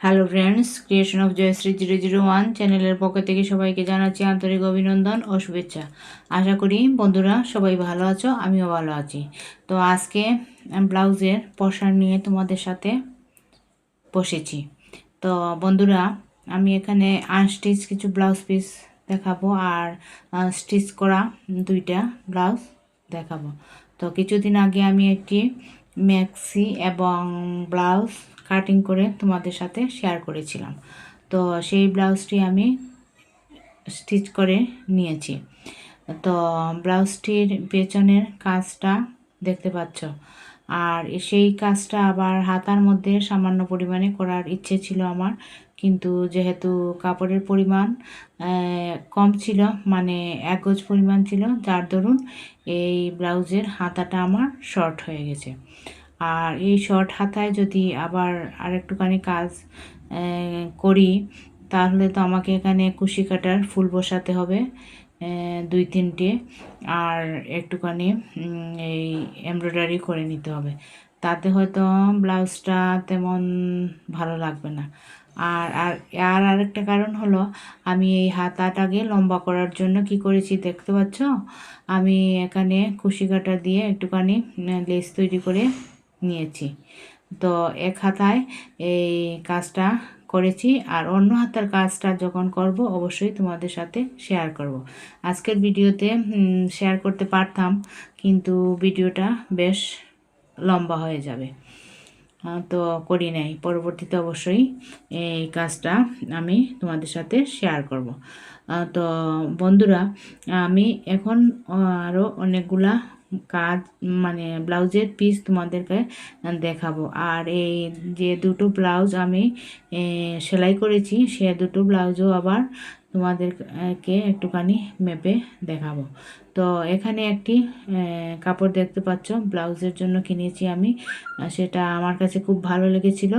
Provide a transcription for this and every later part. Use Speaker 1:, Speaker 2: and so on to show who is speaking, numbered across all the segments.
Speaker 1: Hello friends creation of Joyshree zero zero one চ্যানেলের পক্ষ থেকে সবাইকে জানাচ্ছি আন্তরিক অভিনন্দন ও শুভেচ্ছা। আশা করি বন্ধুরা সবাই ভালো আছো, আমিও ভালো আছি। তো আজকে ব্লাউজের পশার নিয়ে তোমাদের সাথে বসেছি। তো বন্ধুরা, আমি এখানে আনস্টিচ কিছু ব্লাউজ পিস দেখাবো আর স্টিচ করা দুইটা ব্লাউজ দেখাবো। তো কিছুদিন আগে আমি একটি ম্যাক্সি এবং ব্লাউজ কাটিং করে তোমাদের সাথে শেয়ার করেছিলাম। তো সেই ব্লাউজটি আমি স্টিচ করে নিয়েছি। তো ব্লাউজটির পেছনের কাজটা দেখতে পাচ্ছ। আর সেই কাজটা আবার হাতার মধ্যে সামান্য পরিমাণে করার ইচ্ছে ছিল আমার। কিন্তু যেহেতু কাপড়ের পরিমাণ কম ছিল মানে এক গজ পরিমাণ ছিল, যার দরুন এই ব্লাউজের হাতাটা আমার শর্ট হয়ে গেছে। আর এই শর্ট হাতায় যদি আবার আর একটুখানি কাজ করি, তাহলে তো আমাকে এখানে কুশি কাটার ফুল বসাতে হবে দুই তিনটে। আর একটুখানি এই এমব্রয়ডারি করে নিতে হবে। তাতে হয়তো ব্লাউজটা তেমন ভালো লাগবে না। আর আর আর আরেকটা কারণ হলো, আমি এই হাতাটাকে লম্বা করার জন্য কি করেছি দেখতে পাচ্ছ? আমি এখানে কুশি কাটা দিয়ে একটুখানি লেস তৈরি করে নিয়েছি। তো এক হাতায় এই কাজটা করেছি আর অন্য হাতার কাজটা যখন করব অবশ্যই তোমাদের সাথে শেয়ার করব। আজকের ভিডিওতে শেয়ার করতে পারতাম কিন্তু ভিডিওটা বেশ লম্বা হয়ে যাবে। তো করি নাই। পরবর্তীতে অবশ্যই এই কাজটা আমি তোমাদের সাথে শেয়ার করব। তো বন্ধুরা, আমি এখন আরও অনেকগুলা কাজ মানে ব্লাউজের পিস তোমাদেরকে দেখাবো। আর এই যে দুটো ব্লাউজ আমি সেলাই করেছি, সে দুটো ব্লাউজও আবার তোমাদেরকে একটুখানি মেপে দেখাবো। তো এখানে একটি কাপড় দেখতে পাচ্ছ, ব্লাউজের জন্য কিনেছি আমি। সেটা আমার কাছে খুব ভালো লেগেছিল।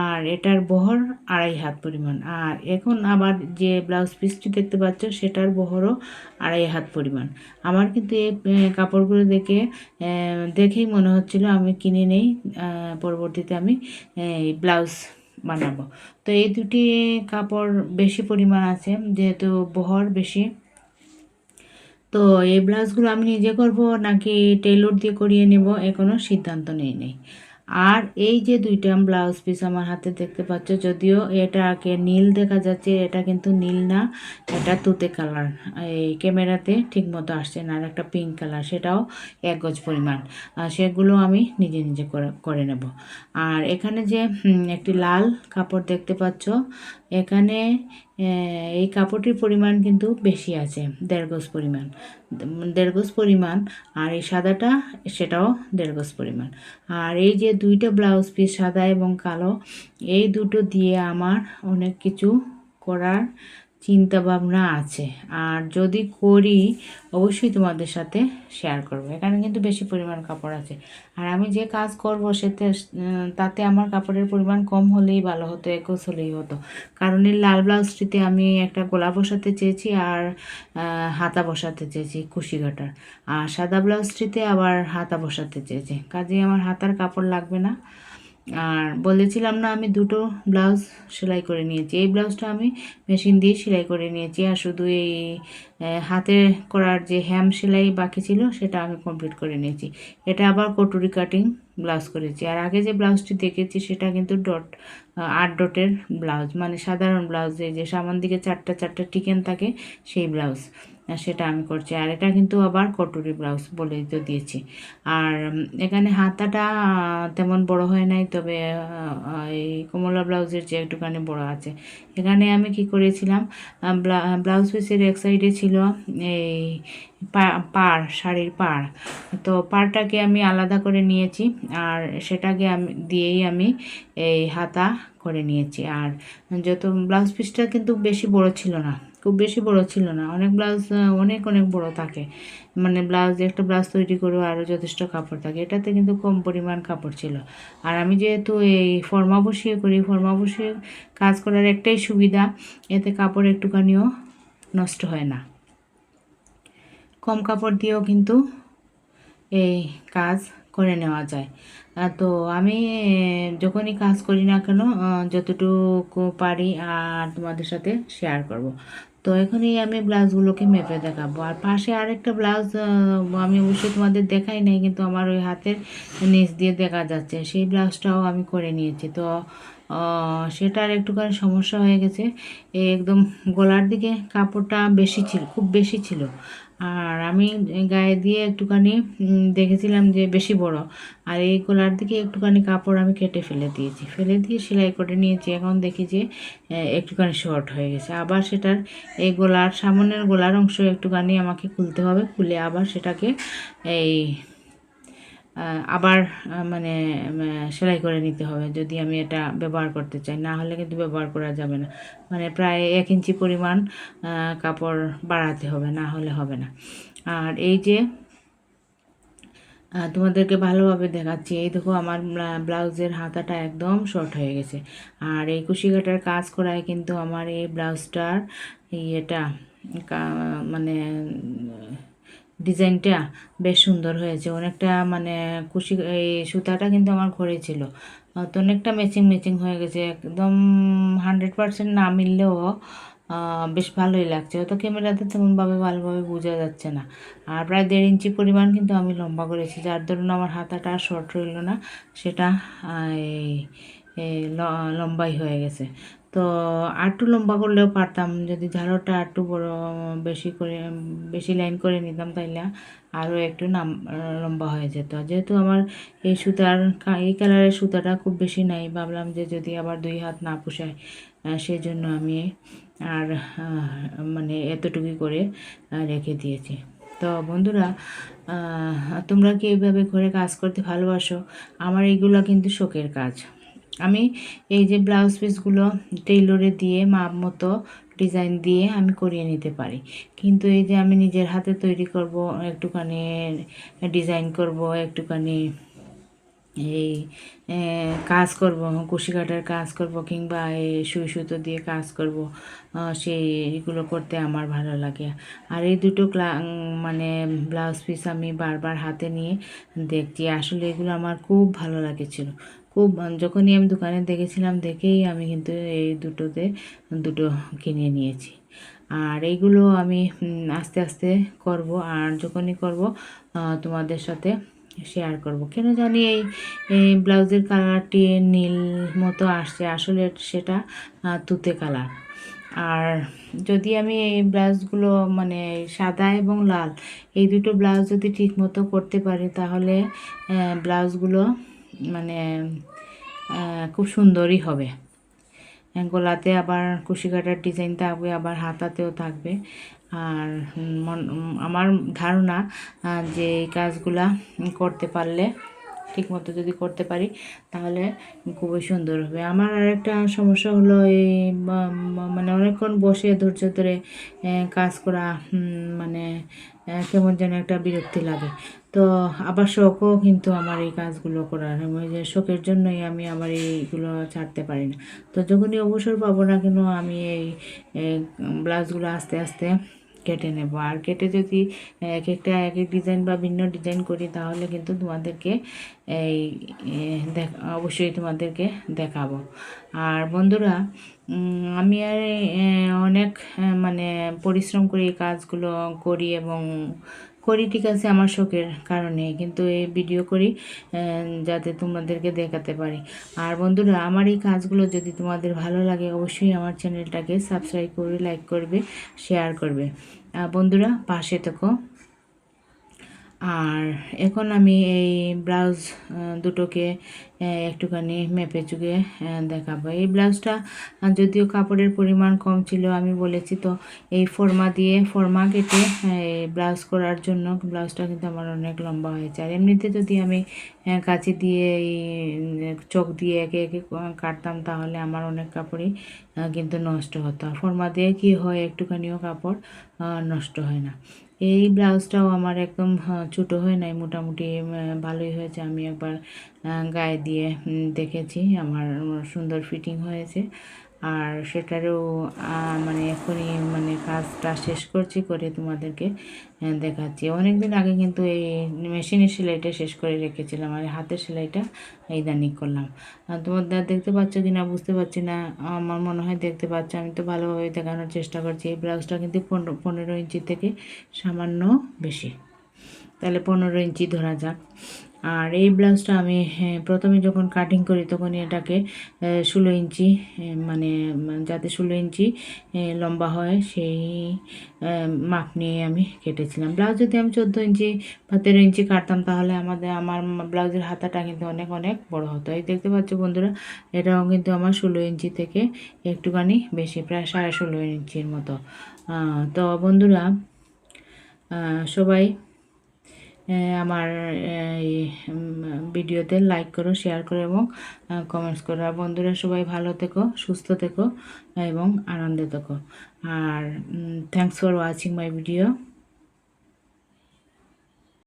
Speaker 1: আর এটার বহর আড়াই হাত পরিমাণ। আর এখন আবার যে ব্লাউজ পিসটি দেখতে পাচ্ছ, সেটার বহরও আড়াই হাত পরিমাণ। আমার কিন্তু এই কাপড়গুলো দেখে দেখেই মনে হচ্ছিল আমি কিনে নেই পরবর্তীতে আমি ব্লাউজ বানাবো। তো এই দুটি কাপড় বেশি পরিমাণ আছে, যেহেতু বহর বেশি। তো এই ব্লাউজগুলো আমি নিজে করব নাকি টেলর দিয়ে করিয়ে নেব এখনও সিদ্ধান্ত নেই নেই। আর এই যে দুইটা ব্লাউজ পিস আমার হাতে দেখতে পাচ্ছ, যদিও এটাকে নীল দেখা যাচ্ছে, এটা কিন্তু নীল না, এটা তুতে কালার। এই ক্যামেরাতে ঠিক মতো আসছে না, আর একটা পিঙ্ক কালার, সেটাও এক গজ পরিমাণ। সেগুলো আমি নিজে নিজে করে নেব। আর এখানে যে একটি লাল কাপড় দেখতে পাচ্ছ এখানে এই কাপড়টির পরিমাণ কিন্তু বেশি আছে, দেড় গোজ পরিমাণ। দেড় গোজ পরিমাণ, আর এই সাদাটা, সেটাও দেড় গোস পরিমাণ। আর এই যে দুইটা ব্লাউজ পিস, সাদা এবং কালো, এই দুটো দিয়ে আমার অনেক কিছু করার চিন্তা ভাবনা আছে। আর যদি করি, অবশ্যই তোমাদের সাথে শেয়ার করব। এখানে কিন্তু বেশি পরিমাণ কাপড় আছে। আর আমি যে কাজ করব, সেতে তাতে আমার কাপড়ের পরিমাণ কম হলেই ভালো হতো একস হলেই হতো। কারণ এই লাল ব্লাউজটিতে আমি একটা গোলা বসাতে চেয়েছি আর হাতা বসাতে চেয়েছি কুশি কাটার আর সাদা ব্লাউজটিতে আবার হাতা বসাতে চেয়েছি। কাজেই আমার হাতার কাপড় লাগবে না। আর বলেছিলাম না আমি দুটো ব্লাউজ সেলাই করে নিয়েছি। এই ব্লাউজটা আমি মেশিন দিয়ে সেলাই করে নিয়েছি আর শুধু এই হাতে করার যে হ্যাম সেলাই বাকি ছিল সেটা আমি কমপ্লিট করে নিয়েছি। এটা আবার কটুরি কাটিং ব্লাউজ করেছি। আর আগে যে ব্লাউজটি দেখেছি সেটা কিন্তু ডট, আট ডটের ব্লাউজ মানে সাধারণ ব্লাউজ যে সামান দিকে চারটা চারটা টিকেন থাকে সেই ব্লাউজ। সেটা আমি করছি। আর এটা কিন্তু আবার কটুরি ব্লাউজ বলে তো দিয়েছি। আর এখানে হাতাটা তেমন বড় হয় নাই, তবে এই কমলা ব্লাউজের যে একটুখানি বড় আছে। এখানে আমি কি করেছিলাম ব্লাউজ পিসের এক সাইডে ছিল এই পাড় শাড়ির পাড় তো পাড়টাকে আমি আলাদা করে নিয়েছি, আর সেটাকে আমি, দিয়েই আমি এই হাতা করে নিয়েছি। আর যত, ব্লাউজ পিসটা কিন্তু বেশি বড় ছিল না। খুব বেশি বড় ছিল না। অনেক ব্লাউজ অনেক অনেক বড় থাকে। মানে ব্লাউজ একটা ব্লাউজ তৈরি করেও আরও যথেষ্ট কাপড় থাকে। এটাতে কিন্তু কম পরিমাণ কাপড় ছিল। আর আমি যেহেতু এই ফর্মা বসিয়ে করি ফর্মা বসিয়ে কাজ করার একটাই সুবিধা, এতে কাপড় একটুখানিও নষ্ট হয় না। কম কাপড় দিয়েও কিন্তু এই কাজ করে নেওয়া যায়। তো আমি যখনই কাজ করি না কেন যতটুকু পারি আর তোমাদের সাথে শেয়ার করব। তো এখনই আমি ব্লাউজগুলোকে মেপে দেখাবো। আর পাশে আরেকটা ব্লাউজ আমি অবশ্যই তোমাদের দেখাই নাই, কিন্তু আমার ওই হাতের নিচ দিয়ে দেখা যাচ্ছে। সেই ব্লাউজটাও আমি করে নিয়েছি। তো সেটার একটুখানি সমস্যা হয়ে গেছে। একদম গলার দিকে কাপড়টা বেশি ছিল, খুব বেশি ছিল। আর আমি গায়ে দিয়ে একটুখানি দেখেছিলাম যে বেশি বড়। আর এই গলার দিকে একটুখানি কাপড় আমি কেটে ফেলে দিয়েছি। ফেলে দিয়ে সেলাই করে নিয়েছি। এখন দেখি যে একটুখানি শর্ট হয়ে গেছে। আবার সেটার এই গোলার, সামনের গোলার অংশ একটুখানি আমাকে খুলতে হবে। খুলে আবার সেটাকে এই আবার মানে সেলাই করে নিতে হবে যদি আমি এটা ব্যবহার করতে চাই। না হলে কিন্তু ব্যবহার করা যাবে না। মানে প্রায় এক ইঞ্চি পরিমাণ কাপড় বাড়াতে হবে, না হলে হবে না। আর এই যে তোমাদেরকে ভালোভাবে দেখাচ্ছি। এই দেখো আমার ব্লাউজের হাতাটা একদম শর্ট হয়ে গেছে। আর এই কুশি কাটার কাজ করায় কিন্তু আমার এই ব্লাউজটার ইয়েটা মানে ডিজাইনটা বেশ সুন্দর হয়েছে। অনেকটা মানে কুশি, এই সুতাটা কিন্তু আমার ঘরে ছিল। তো অনেকটা ম্যাচিং ম্যাচিং হয়ে গেছে। একদম হান্ড্রেড পার্সেন্ট না মিললেও বেশ ভালোই লাগছে। হয়তো ক্যামেরাতে তেমনভাবে ভালোভাবে বোঝা যাচ্ছে না। আর প্রায় দেড় ইঞ্চি পরিমাণ কিন্তু আমি লম্বা করেছি, যার দরুন আমার হাতাটা শর্ট রইল না, সেটা এই লম্বাই হয়ে গেছে। তো আরটু লম্বা করলেও পারতাম। যদি ঝাড়ুটা আরটু বড়, বেশি করে, বেশি লাইন করে নিতাম তাইলে আরও একটু নাম, লম্বা হয়ে যেত। যেহেতু আমার এই সুতার এই কালারের সুতাটা খুব বেশি নাই, ভাবলাম যে যদি আবার দুই হাত না পোষায় সেই জন্য আমি আর মানে এতটুকুই করে রেখে দিয়েছি। তো বন্ধুরা তোমরা কি এইভাবে ঘরে কাজ করতে ভালোবাসো? আমার এইগুলো কিন্তু শখের কাজ। আমি এই যে ব্লাউজ পিসগুলো টেইলরে দিয়ে মাপ মতো ডিজাইন দিয়ে আমি করিয়ে নিতে পারি। কিন্তু এই যে আমি নিজের হাতে তৈরি করব একটুখানি ডিজাইন করব একটুখানি এই কাজ করব কুশি কাটার কাজ করব কিংবা এই সুই সুতো দিয়ে কাজ করব আহ, সেই এগুলো করতে আমার ভালো লাগে। আর এই দুটো ক্লা মানে ব্লাউজ পিস আমি বারবার হাতে নিয়ে দেখছি। আসলে এগুলো আমার খুব ভালো লাগেছিল। খুব যখনই আমি দোকানে দেখেছিলাম দেখেই আমি কিন্তু এই দুটোতে, দুটো কিনে নিয়েছি। আর এইগুলো আমি আস্তে আস্তে করব আর যখনই করব তোমাদের সাথে শেয়ার করব। কেন জানি এই ব্লাউজের কালারটি নীল মতো আসছে, আসলে সেটা তুতে কালার। আর যদি আমি এই ব্লাউজগুলো মানে সাদা এবং লাল, এই দুটো ব্লাউজ যদি ঠিক মতো করতে পারি তাহলে ব্লাউজগুলো মানে খুব সুন্দরই হবে। গলাতে আবার কুশি কাটার ডিজাইন থাকবে, আবার হাতাতেও থাকবে। আর আমার ধারণা যে এই কাজগুলা করতে পারলে, ঠিকমতো যদি করতে পারি, তাহলে খুবই সুন্দর হবে। আমার আরেকটা সমস্যা হলো এই মানে অনেকক্ষণ বসে ধৈর্য ধরে কাজ করা মানে কেমন যেন একটা বিরক্তি লাগে। তো আবার শখও কিন্তু আমার এই কাজগুলো করার ওই যে শখের জন্যই আমি আমার এইগুলো ছাড়তে পারি না। তো যখনই অবসর পাবো না কেন আমি এই ব্লাউজগুলো আস্তে আস্তে কেটে নেব। আর কেটে যদি এক একটা এক এক ডিজাইন বা ভিন্ন ডিজাইন করি, তাহলে কিন্তু তোমাদেরকে এই অবশ্যই তোমাদেরকে দেখাবো। আর বন্ধুরা আমি আর অনেক মানে পরিশ্রম করে এই কাজগুলো করি এবং করি ঠিক আছে আমার শখের কারণে, কিন্তু এই ভিডিও করি যাতে তোমাদেরকে দেখাতে পারি। আর বন্ধুরা, আমার এই কাজগুলো যদি তোমাদের ভালো লাগে, অবশ্যই আমার চ্যানেলটাকে সাবস্ক্রাইব করবে লাইক করবে শেয়ার করবে। বন্ধুরা, পাশে থেকো। আর এখন আমি এই ব্লাউজ দুটোকে একটুখানি মেপে চুকে দেখাবো। এই ব্লাউজটা যদিও কাপড়ের পরিমাণ কম ছিল, আমি বলেছি তো, এই ফর্মা দিয়ে, ফর্মা কেটে ব্লাউজ করার জন্য ব্লাউজটা কিন্তু আমার অনেক লম্বা হয়েছে। আর এমনিতে যদি আমি কাঁচি দিয়ে এই চোখ দিয়ে একে একে কাটতাম তাহলে আমার অনেক কাপড়ই কিন্তু নষ্ট হতো। ফর্মা দিয়ে কি হয়, একটুখানিও কাপড় নষ্ট হয় না। এই ব্লাউজটাও আমার একদম ছোটো হয় নাই, মোটামুটি ভালোই হয়েছে। আমি একবার গায়ে দিয়ে দেখেছি, আমার সুন্দর ফিটিং হয়েছে। আর সেটারও মানে এখনই মানে কাজটা শেষ করছি করে তোমাদেরকে দেখাচ্ছি। অনেক দিন আগে কিন্তু এই মেশিনের সেলাইটা শেষ করে রেখেছিলাম আর হাতের সেলাইটা ইদানিং করলাম। আর তোমাদের দেখতে পাচ্ছ কি না বুঝতে পারছি না। আমার মনে হয় দেখতে পাচ্ছ, আমি তো ভালোভাবে দেখানোর চেষ্টা করছি। এই ব্লাউজটা কিন্তু পনেরো পনেরো ইঞ্চি থেকে সামান্য বেশি। তাহলে পনেরো ইঞ্চি ধরা যাক। আর এই ব্লাউজটা আমি হ্যাঁ, প্রথমে যখন কাটিং করি তখন এটাকে ষোলো ইঞ্চি মানে যাতে ষোলো ইঞ্চি লম্বা হয় সেই মাপ নিয়ে আমি কেটেছিলাম। ব্লাউজ যদি আমি চোদ্দ ইঞ্চি বা তেরো ইঞ্চি কাটতাম তাহলে আমাদের আমার ব্লাউজের হাতাটা কিন্তু অনেক অনেক বড় হতো। এই দেখতে পাচ্ছ বন্ধুরা এটাও কিন্তু আমার ষোলো ইঞ্চি থেকে একটুখানি বেশি প্রায় সাড়ে ষোলো ইঞ্চির মতো। তো বন্ধুরা সবাই আমার এই ভিডিওতে লাইক করো শেয়ার করো এবং কমেন্টস করো। আর বন্ধুরা সবাই ভালো থেকো, সুস্থ থেকো এবং আনন্দে থেকো। আর thanks for watching my video